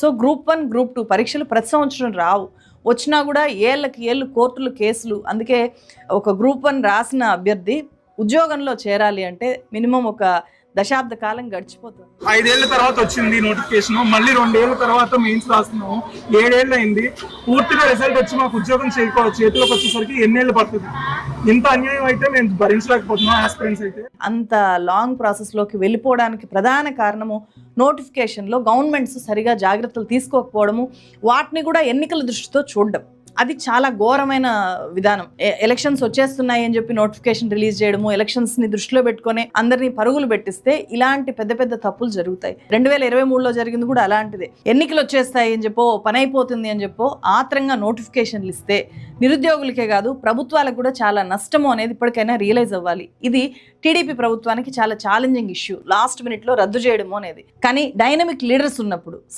So group one group two పరీక్షలు ప్రతి సంవత్సరం రావు. వచ్చినా కూడా ఏళ్ళకి ఏళ్ళు కోర్టులు కేసులు. అందుకే ఒక గ్రూప్ వన్ రాసిన అభ్యర్థి ఉద్యోగంలో చేరాలి అంటే మినిమం ఒక దశాబ్ద కాలం గడిచిపోతుంది. ఐదేళ్ళ తర్వాత వచ్చింది నోటిఫికేషన్. మళ్ళీ రెండేళ్ళ తర్వాత మెయిన్స్ రాస్తున్నాం ఏడేళ్ళు అయింది పూర్తిగా రిజల్ట్ వచ్చి మాకు ఉద్యోగం చేయకో చేతిలోకి వచ్చేసరికి ఎన్నేళ్ళు పడుతుంది. ఇంత అన్యాయం అయితే నేను భరించలేకపోతున్నాం ఆస్పిరెంట్స్ అయితే. అంత లాంగ్ ప్రాసెస్లోకి వెళ్ళిపోవడానికి ప్రధాన కారణము నోటిఫికేషన్లో గవర్నమెంట్స్ సరిగా జాగ్రత్తలు తీసుకోకపోవడము వాటిని కూడా ఎన్నికల దృష్టితో చూడడం. అది చాలా ఘోరమైన విధానం. ఎలక్షన్స్ వచ్చేస్తున్నాయి అని చెప్పి నోటిఫికేషన్ రిలీజ్ చేయడము ఎలక్షన్స్ని దృష్టిలో పెట్టుకొని అందరినీ పరుగులు పెట్టిస్తే ఇలాంటి పెద్ద పెద్ద తప్పులు జరుగుతాయి. రెండు వేల ఇరవై మూడులో జరిగింది కూడా అలాంటిదే. ఎన్నికలు వచ్చేస్తాయి అని చెప్పో పని అయిపోతుంది అని చెప్పో ఆత్రంగా నోటిఫికేషన్లు ఇస్తే నిరుద్యోగులకే కాదు ప్రభుత్వాలకు కూడా చాలా నష్టము అనేది ఇప్పటికైనా రియలైజ్ అవ్వాలి. ఇది టీడీపీ ప్రభుత్వానికి చాలా ఛాలెంజింగ్ ఇష్యూ లాస్ట్ మినిట్లో రద్దు చేయడము అనేది. కానీ డైనమిక్ లీడర్స్ ఉన్నప్పుడు